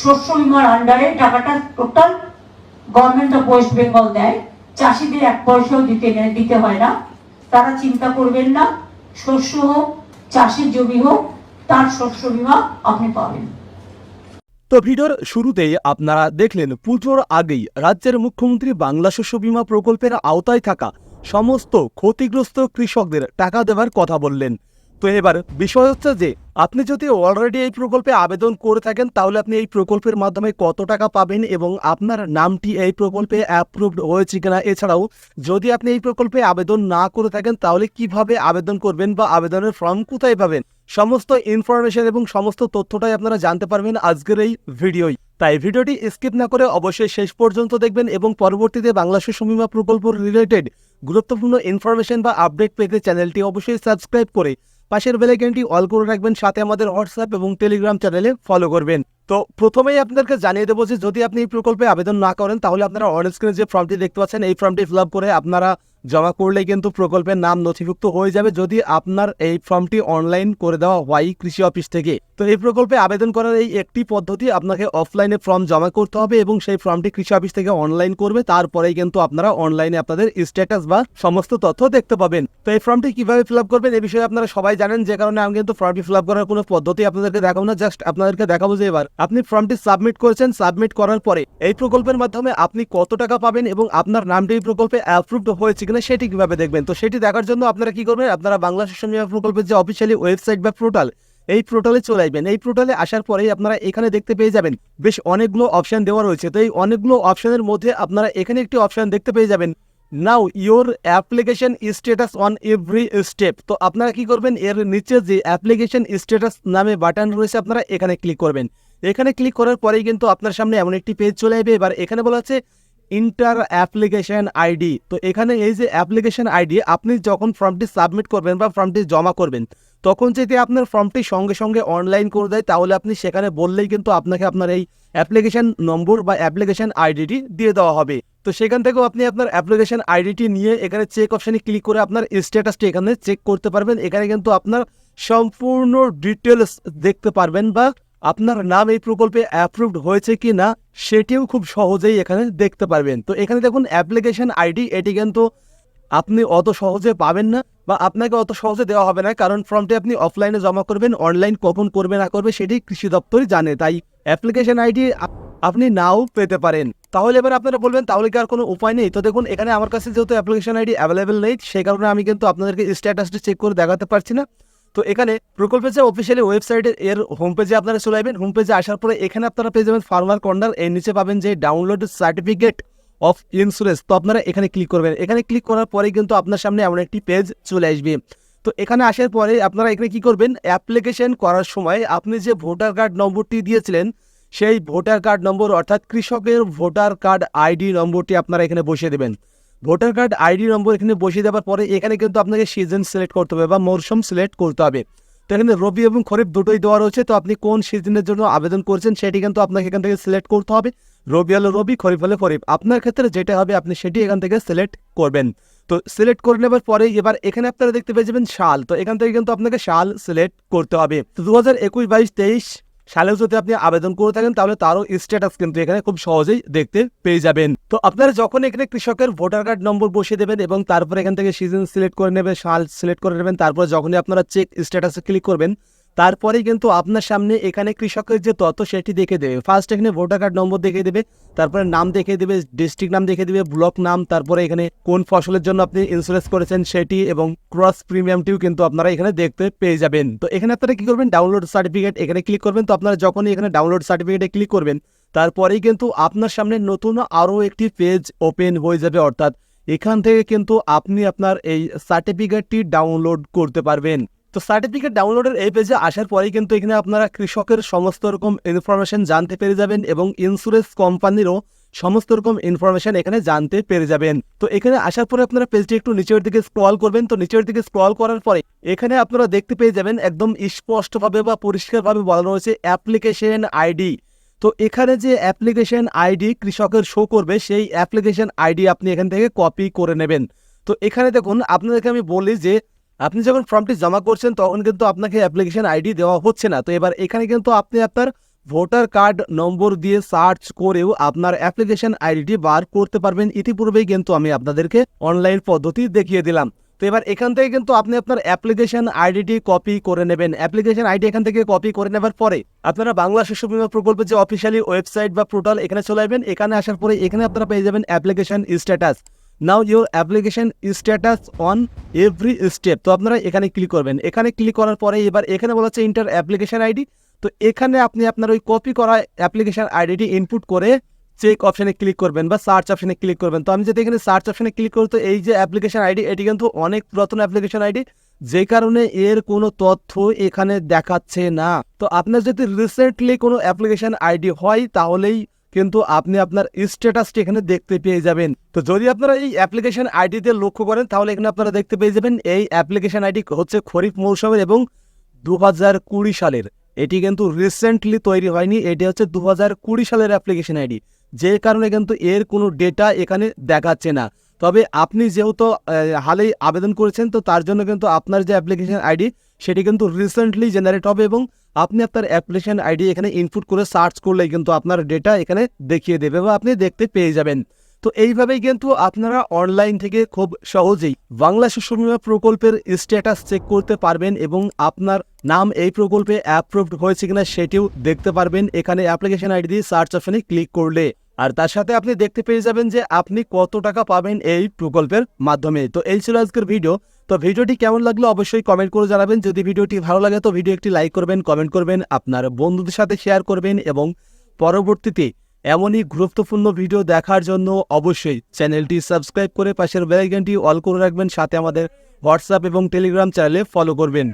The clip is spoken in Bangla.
শস্য বিমার আন্ডারে টাকাটা total government of West Bengal দেয়। চাষিদের এক পয়সাও দিতে দিতে হয় না। তারা চিন্তা করবেন না, শস্য হোক, চাষের জমি হোক, তার শস্য বিমা আপনি পাবেন। তো ভিডিওর শুরুতেই আপনারা দেখলেন, পুজোর আগেই রাজ্যের মুখ্যমন্ত্রী বাংলা শস্য বীমা প্রকল্পের আওতায় থাকা সমস্ত ক্ষতিগ্রস্ত কৃষকদের টাকা দেওয়ার কথা বললেন। তো এবার বিষয় হচ্ছে যে, আপনি যদি অলরেডি এই প্রকল্পে আবেদন করে থাকেন, তাহলে আপনি এই প্রকল্পের মাধ্যমে কত টাকা পাবেন এবং আপনার নামটি এই প্রকল্পে অ্যাপ্রুভড হয়েছে কিনা? এছাড়াও, যদি আপনি এই প্রকল্পে আবেদন না করে থাকেন, তাহলে কীভাবে আবেদন করবেন বা আবেদনের ফর্ম কোথায় পাবেন? সমস্ত ইনফরমেশন এবং সমস্ত তথ্যটাই আপনারা জানতে পারবেন আজকের এই ভিডিওই তাই ভিডিওটি স্কিপ না করে অবশ্যই শেষ পর্যন্ত দেখবেন এবং পরবর্তীতে বাংলা বীমা প্রকল্প রিলেটেড গুরুত্বপূর্ণ ইনফরমেশন বা আপডেট পেতে চ্যানেলটি অবশ্যই সাবস্ক্রাইব করে পাশের বেলাইকনটি অল করে রাখবেন, সাথে আমাদের হোয়াটসঅ্যাপ এবং টেলিগ্রাম চ্যানেলে ফলো করবেন। তো প্রথমেই আপনাদেরকে জানিয়ে দেবো যে যদি আপনি এই প্রকল্পে আবেদন না করেন, তাহলে আপনারা অন স্ক্রিনে যে ফর্মটি দেখতে পাচ্ছেন, এই ফর্মটি ফিল আপ করে আপনারা জমা করলেই কিন্তু প্রকল্পের নাম নথিভুক্ত হয়ে যাবে যদি আপনার এই ফর্মটি অনলাইন করে দেওয়া হয় কৃষি অফিস থেকে। তো এই প্রকল্পে আবেদন করার এই একটি পদ্ধতি আপনাকে অফলাইনে ফর্ম জমা করতে হবে এবং সেই ফর্মটি কৃষি অফিস থেকে অনলাইন করবে। তারপরেই কিন্তু আপনারা অনলাইনে আপনাদের স্ট্যাটাস বা সমস্ত তথ্য দেখতে পাবেন। তো এই ফর্মটি কীভাবে ফিল আপ করবেন এই বিষয়ে আপনারা সবাই জানেন, যে কারণে আমি কিন্তু ফর্মটি ফিল আপ করার কোনো পদ্ধতি আপনাদেরকে দেখাবো না জাস্ট আপনাদেরকে দেখাবো যে এবার আপনি ফর্মটি সাবমিট করেছেন সাবমিট করার পরে এই প্রকল্পের মাধ্যমে আপনি কত টাকা পাবেন এবং আপনার নামটি এই প্রকল্পে অ্যাপ্রুভড হয়েছে কিনা সেটি কীভাবে দেখবেন? তো সেটি দেখার জন্য আপনারা কি করবেন? আপনারা বাংলা শিশু বিমা প্রকল্পের যে অফিসিয়ালি ওয়েবসাইট বা পোর্টাল এই পোর্টালে চলে আসবেন। এই পোর্টালে আসার পরেই আপনারা এখানে দেখতে পেয়ে যাবেন বেশ অনেকগুলো অপশন দেওয়া রয়েছে। তো এই অনেকগুলো অপশানের মধ্যে আপনারা এখানে একটি অপশান দেখতে পেয়ে যাবেন। Now your application status on every step তো আপনারা কি করবেন? এর নিচে যে অ্যাপ্লিকেশন স্ট্যাটাস নামে বাটন রয়েছে, আপনারা এখানে ক্লিক করবেন। এখানে ক্লিক করার পরেই কিন্তু আপনার সামনে এমন একটি পেজ চলে আসবে। এবার এখানে বলা আছে ইন্টার অ্যাপ্লিকেশন আইডি তো এখানে এই যে অ্যাপ্লিকেশন আইডি আপনি যখন ফর্মটি সাবমিট করবেন বা ফর্মটি জমা করবেন, তখন যদি আপনার ফর্মটি সঙ্গে সঙ্গে অনলাইন করে দেয়, তাহলে আপনি সেখানে বললেই কিন্তু আপনাকে আপনার এই অ্যাপ্লিকেশন নম্বর বা অ্যাপ্লিকেশন আইডিটি দিয়ে দেওয়া হবে। তো সেখান থেকেও আপনি আপনার অ্যাপ্লিকেশন আইডিটি নিয়ে এখানে চেক অপশানে ক্লিক করে আপনার স্ট্যাটাসটি এখানে চেক করতে পারবেন। এখানে কিন্তু আপনার সম্পূর্ণ ডিটেলস দেখতে পারবেন বা আপনার নাম এই প্রকল্পে অ্যাপ্রুভড হয়েছে কি না সেটিও খুব সহজেই এখানে দেখতে পারবেন। তো এখানে দেখুন অ্যাপ্লিকেশন আইডি এটি কিন্তু আপনি অত সহজে পাবেন না বা আপনাকে অত সহজে দেওয়া হবে না, কারণ ফর্মটি আপনি অফলাইনে জমা করবেন অনলাইন কখন করবে, না করবে সেটি কৃষি দপ্তরই জানে। তাই অ্যাপ্লিকেশন আইডি আপনি নাও পেতে পারেন। তাহলে এবার আপনারা বলবেন, তাহলে কি আর কোনো উপায় নেই? তো দেখুন, এখানে আমার কাছে যেহেতু অ্যাপ্লিকেশন আইডি অ্যাভেলেবেল নেই সেই কারণে আমি কিন্তু আপনাদেরকে স্ট্যাটাসটি চেক করে দেখাতে পারছি না। তো এখানে প্রকল্পের যে অফিসিয়ালি ওয়েবসাইটে এর হোম পেজে আপনারা চলে আসবেন। হোম পেজে আসার পরে এখানে আপনারা পেয়ে যাবেন ফার্মার কর্নার এর নিচে পাবেন যে ডাউনলোড সার্টিফিকেট অফ ইন্স্যুরেন্স তো আপনারা এখানে ক্লিক করবেন। এখানে ক্লিক করার পরে কিন্তু আপনার সামনে এমন একটি পেজ চলে আসবে। তো এখানে আসার পরে আপনারা এখানে কি করবেন? অ্যাপ্লিকেশন করার সময় আপনি যে ভোটার কার্ড নম্বরটি দিয়েছিলেন, সেই ভোটার কার্ড নম্বর অর্থাৎ কৃষকের ভোটার কার্ড আইডি নম্বরটি আপনারা এখানে বসিয়ে দেবেন। ভোটার কার্ড আইডি নম্বর এখানে বসিয়ে দেওয়ার পরে এখানে কিন্তু আপনাকে সিজন সিলেক্ট করতে হবে বা মরশুম সিলেক্ট করতে হবে। তো এখানে রবি এবং খরিফ দুটোই দেওয়া রয়েছে। তো আপনি কোন সিজনের জন্য আবেদন করছেন সেটি কিন্তু আপনাকে এখান থেকে সিলেক্ট করতে হবে। রবি হলে রবি, খরিফ হলে খরিফ। আপনার ক্ষেত্রে যেটা হবে আপনি সেটি এখান থেকে সিলেক্ট করবেন। তো সিলেক্ট করে নেবার পরে এবার এখানে আপনারা দেখতে পেয়ে যাবেন সাল তো এখান থেকে কিন্তু আপনাকে সাল সিলেক্ট করতে হবে। তো দু হাজার একুশ, বাইশ, তেইশ সালেও যদি আপনি আবেদন করে থাকেন, তাহলে তারও স্ট্যাটাস কিন্তু এখানে খুব সহজেই দেখতে পেয়ে যাবেন। তো আপনারা যখন এখানে কৃষকের ভোটার কার্ড নম্বর বসিয়ে দেবেন এবং তারপরে এখান থেকে সিজন সিলেক্ট করে নেবেন, সাল সিলেক্ট করে নেবেন, তারপর যখনই আপনারা চেক স্ট্যাটাসে ক্লিক করবেন তারপরেই কিন্তু আপনার সামনে এখানে কৃষকের যে তথ্য সেটি দেখে দেবে। ফার্স্ট এখানে ভোটার কার্ড নম্বর দেখে দেবে, তারপরে নাম দেখে দেবে ডিস্ট্রিক্ট নাম দেখে দেবে ব্লক নাম, তারপরে এখানে কোন ফসলের জন্য আপনি ইন্স্যুরেন্স করেছেন সেটি এবং ক্রস প্রিমিয়ামটিও কিন্তু আপনারা এখানে দেখতে পেয়ে যাবেন। তো এখানে আপনারা কি করবেন? ডাউনলোড সার্টিফিকেট এখানে ক্লিক করবেন। তো আপনারা যখনই এখানে ডাউনলোড সার্টিফিকেটে ক্লিক করবেন, তারপরেই কিন্তু আপনার সামনে নতুন আরও একটি পেজ ওপেন হয়ে যাবে। অর্থাৎ এখান থেকে কিন্তু আপনি আপনার এই সার্টিফিকেটটি ডাউনলোড করতে পারবেন। তো সার্টিফিকেট ডাউনলোডের এই পেজে আসার পরেই কিন্তু এখানে আপনারা কৃষকের সমস্ত রকম ইনফরমেশন জানতে পেরে যাবেন এবং ইন্স্যুরেন্স কোম্পানিরও সমস্ত রকম ইনফরমেশন এখানে জানতে পেরে যাবেন। তো এখানে আসার পরে আপনারা পেজটি একটু নিচের দিকে স্ক্রল করবেন। তো নিচের দিকে স্ক্রল করার পরে এখানে আপনারা দেখতে পেয়ে যাবেন একদম স্পষ্টভাবে বা পরিষ্কারভাবে বলা রয়েছে অ্যাপ্লিকেশন আইডি তো এখানে যে অ্যাপ্লিকেশন আইডি কৃষকের শো করবে, সেই অ্যাপ্লিকেশন আইডি আপনি এখান থেকে কপি করে নেবেন। তো এখানে দেখুন, আপনাদেরকে আমি বলি যে আপনি যখন ফর্মটি জমা করছেন, তখন কিন্তু আপনাকে অ্যাপ্লিকেশন আইডি দেওয়া হচ্ছে না। তো এবার এখানে কিন্তু আপনি আপনার ভোটার কার্ড নম্বর দিয়ে সার্চ করেও আপনার অ্যাপ্লিকেশন আইডিটি বার করতে পারবেন। ইতিপূর্বেই কিন্তু আমি আপনাদেরকে অনলাইন পদ্ধতি দেখিয়ে দিলাম। তো এবার এখান থেকে কিন্তু আপনি আপনার অ্যাপ্লিকেশন আইডিটি কপি করে নেবেন। অ্যাপ্লিকেশন আইডি এখান থেকে কপি করে নেবার পরে আপনারা বাংলা শস্য বীমা প্রকল্পের যে অফিসিয়ালি ওয়েবসাইট বা পোর্টাল এখানে চলে আসবেন। এখানে আসার পরে এখানে আপনারা পেয়ে যাবেন application status now your application status on every step তো আপনারা এখানে ক্লিক করবেন। এখানে ক্লিক করার পরে এবার এখানে বলা হচ্ছে ইন্টার অ্যাপ্লিকেশন আইডি তো এখানে আপনি আপনার ওই কপি করা অ্যাপ্লিকেশন আইডিটি ইনপুট করে চেক অপশানে ক্লিক করবেন বা সার্চ অপশনে ক্লিক করবেন। তো আমি যদি এখানে সার্চ অপশনে ক্লিক করি, তো এই যে অ্যাপ্লিকেশন আইডি এটি কিন্তু অনেক পুরাতন অ্যাপ্লিকেশন আইডি যে কারণে এর কোনো তথ্য এখানে দেখাচ্ছে না। তো আপনার যদি রিসেন্টলি কোনো অ্যাপ্লিকেশন আইডি হয়, তাহলেই কিন্তু আপনি আপনার স্ট্যাটাসটি এখানে দেখতে পেয়ে যাবেন। তো যদি আপনারা এই অ্যাপ্লিকেশন আইডিতে লক্ষ্য করেন, তাহলে এখানে আপনারা দেখতে পেয়ে যাবেন, এই অ্যাপ্লিকেশন আইডি হচ্ছে খরিফ মৌসুমের এবং দু সালের। এটি কিন্তু রিসেন্টলি তৈরি হয়নি, এটি হচ্ছে দু সালের অ্যাপ্লিকেশন আইডি যে কারণে কিন্তু এর কোনো ডেটা এখানে দেখাচ্ছে না। তবে আপনি যেহেতু হালেই আবেদন করেছেন, তো তার জন্য কিন্তু আপনার যে অ্যাপ্লিকেশন আইডি সেটি কিন্তু রিসেন্টলি জেনারেট হবে এবং আপনি আপনার অ্যাপ্লিকেশন আইডি এখানে ইনপুট করে সার্চ করলেই কিন্তু আপনার ডেটা এখানে দেখিয়ে দেবে বা আপনি দেখতে পেয়ে যাবেন। তো এইভাবেই কিন্তু আপনারা অনলাইন থেকে খুব সহজেই বাংলা শিশু বীমা প্রকল্পের স্ট্যাটাস চেক করতে পারবেন এবং আপনার নাম এই প্রকল্পে অ্যাপ্রুভড হয়েছে কিনা সেটিও দেখতে পারবেন। এখানে অ্যাপ্লিকেশন আইডি দিয়ে সার্চ অপশনে ক্লিক করলে। আর তার সাথে আপনি দেখতে পেয়ে যাবেন যে আপনি কত টাকা পাবেন এই প্রকল্পের মাধ্যমে। তো এই ছিল আজকের ভিডিও। তো ভিডিওটি কেমন লাগল অবশ্যই কমেন্ট করে জানাবেন। যদি ভিডিওটি ভালো লাগে তো ভিডিও একটি লাইক করবেন, কমেন্ট করবেন, আপনার বন্ধুদের সাথে শেয়ার করবেন এবং পরবর্তীতে এমনই গুরুত্বপূর্ণ ভিডিও দেখার জন্য অবশ্যই চ্যানেলটি সাবস্ক্রাইব করে পাশের বেলাইকনটি অল করে রাখবেন। সাথে আমাদের হোয়াটসঅ্যাপ এবং টেলিগ্রাম চ্যানেলে ফলো করবেন।